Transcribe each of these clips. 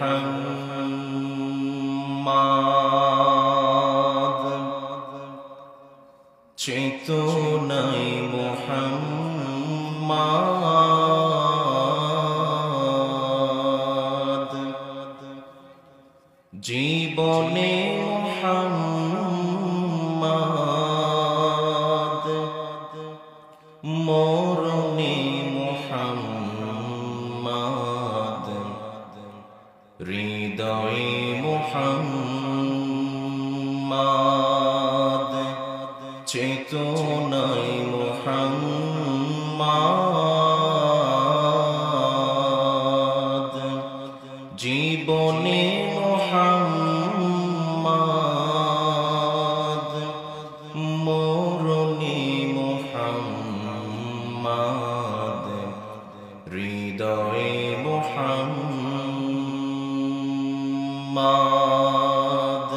মোহাম্মদ। চেতনাই মোহাম্মদ। জীবনে মোহাম্মদ হৃদয়ে মোহাম্মদ চেতনায় মোহাম্মদ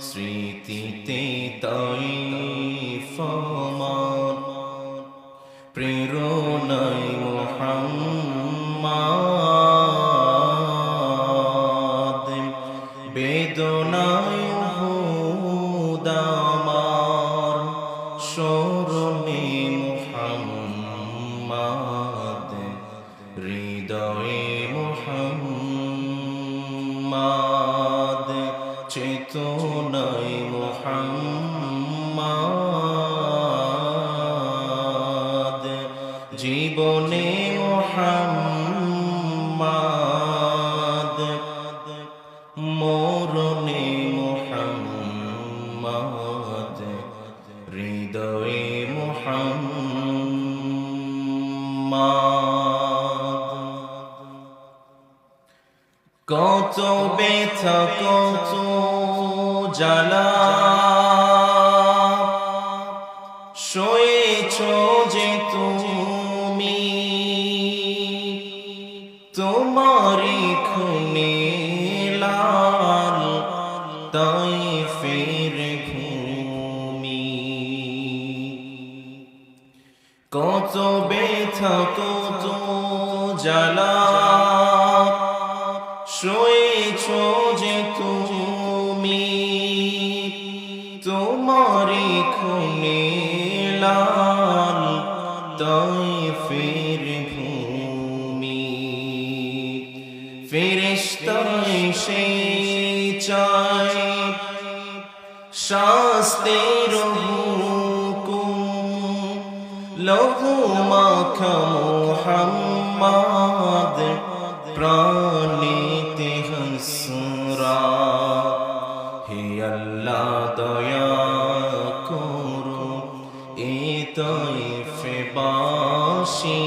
স্মৃতিতে তাই ফমান প্রেরণায় মোহাম্মদ। বেদনায় হুদামার। স্মরণে মোহাম্মদ। হৃদয়ে মোহাম্মদ। চেতনায় মোহাম্মদ। জীবনে মোহাম্মদ। মরণে মোহাম্মদ। হৃদয়ে মোহাম্মদ কত ব্যথা কত জ্বালা। শোয়েছ যে তুমি তোমারি খুনে লাল তাই ফের ভূমি কত ব্যথা কত জ্বালা। তোমারি খুনে লাল তাই ফের ভূমি। ফেরেশতাই সেই চাই শাস্তির হুকুম। লহু মাখা মোহাম্মদ প্রাণীতে আল্লাহ দয়া করো এ তৈফে বাসি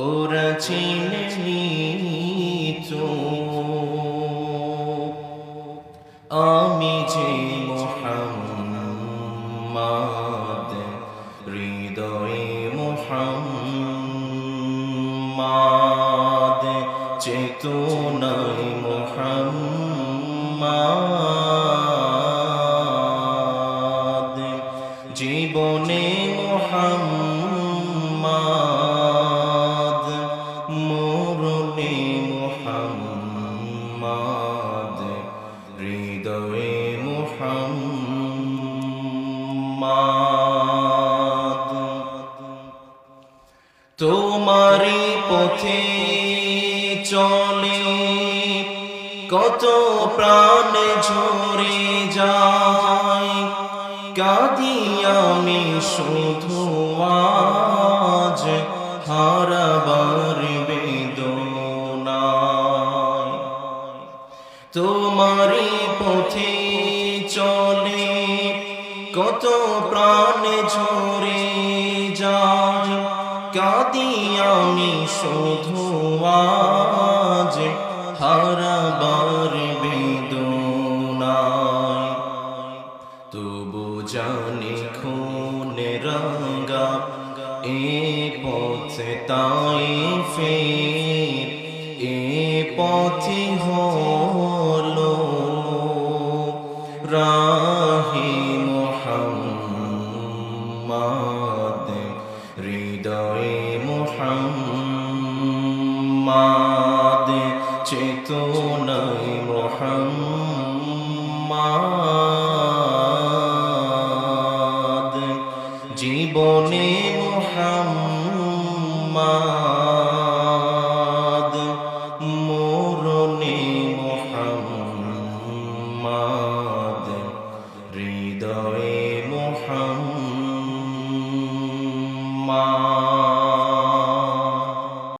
ওরা চিনি তো আমি যে মোহাম্মদ হৃদয়ে চেতনায় জীবনে মোহাম্মদ মরণে মোহাম্মদ হৃদয়ে মোহাম্মদ। তোমারি পথে চলে কত প্রাণ ঝরে যায় আমি শুধু আজ হারাবার তোমারি পথে চলে কত প্রাণ ঝরে যায় কাঁদি আমি শুধু আজ হারাবার জানি খুনে রঙ্গা, এ পথে তাই ফের, এ পথে হলো রাহি মোহাম্মদ, হৃদয়ে মোহাম্মদ চেতনায় জীবনে মোহাম্মা